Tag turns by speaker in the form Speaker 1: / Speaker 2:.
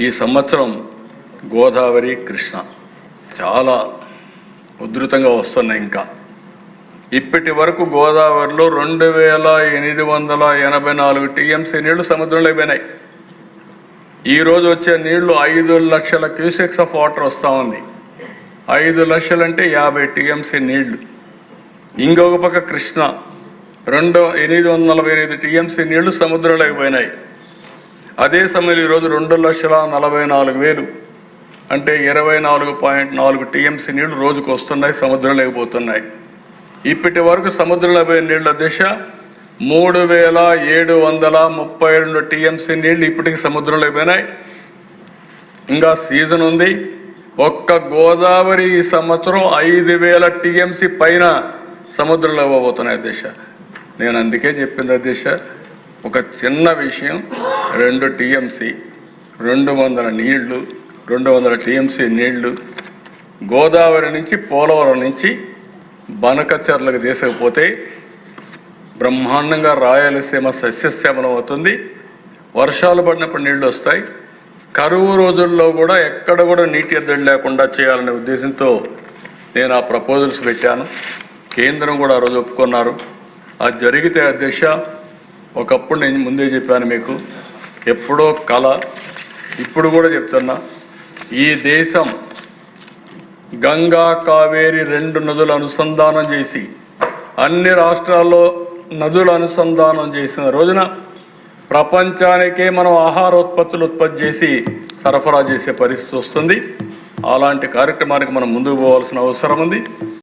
Speaker 1: ఈ సంవత్సరం గోదావరి కృష్ణ చాలా ఉధృతంగా వస్తున్నాయి ఇంకా. ఇప్పటి వరకు గోదావరిలో రెండు వేల ఎనిమిది వందల ఎనభై నాలుగు టీఎంసీ నీళ్ళు సముద్రంలో పోయినాయి. ఈ రోజు వచ్చే నీళ్ళు ఐదు లక్షల క్యూసెక్స్ ఆఫ్ వాటర్ వస్తూ ఉంది. ఐదు లక్షలంటే యాభై టీఎంసీ నీళ్ళు. ఇంకొక పక్క కృష్ణ రెండు ఎనిమిది వందల నలభై ఎనిమిది టీఎంసీ నీళ్ళు సముద్రంలోకి పోయినాయి. అదే సమయంలో ఈరోజు రెండు లక్షల నలభై నాలుగు వేలు అంటే ఇరవై నాలుగు పాయింట్ నాలుగు టీఎంసీ నీళ్ళు రోజుకు వస్తున్నాయి సముద్రంలోకి పోతున్నాయి ఇప్పటి వరకు సముద్రంలో పోయే నీళ్ళ దిశ మూడు వేల ఏడు వందల ముప్పై రెండు టీఎంసీ నీళ్ళు ఇప్పటికి సముద్రంలో పోయినాయి ఇంకా సీజన్ ఉంది. ఒక్క గోదావరి ఈ సంవత్సరం ఐదు వేల టీఎంసీ పైన సముద్రంలో పోతున్నాయి దిశ. నేను అందుకే చెప్పింది దిశ. ఒక చిన్న విషయం రెండు టీఎంసీ రెండు వందల నీళ్ళు రెండు వందల టీఎంసీ నీళ్ళు గోదావరి నుంచి పోలవరం నుంచి బనకచర్లకు తీసుకుపోతే బ్రహ్మాండంగా రాయలసీమ సస్యశ్యామలం అవుతుంది. వర్షాలు పడినప్పుడు నీళ్ళు వస్తాయి. కరువు రోజుల్లో కూడా ఎక్కడ కూడా నీటి ఎద్దడి లేకుండా చేయాలనే ఉద్దేశంతో నేను ఆ ప్రపోజల్స్ పెట్టాను. కేంద్రం కూడా ఆ రోజు ఒప్పుకున్నారు. అది జరిగితే ఆ దిశ ఒకప్పుడు నేను ముందే చెప్పాను మీకు ఎప్పుడో కళ ఇప్పుడు కూడా చెప్తున్నా. ఈ దేశం గంగా కావేరి రెండు నదులు అనుసంధానం చేసి అన్ని రాష్ట్రాల్లో నదుల అనుసంధానం చేసిన రోజున ప్రపంచానికే మనం ఆహారోత్పత్తులు ఉత్పత్తి చేసి సరఫరా చేసే పరిస్థితి వస్తుంది. అలాంటి కార్యక్రమానికి మనం ముందుకు పోవాల్సిన అవసరం ఉంది.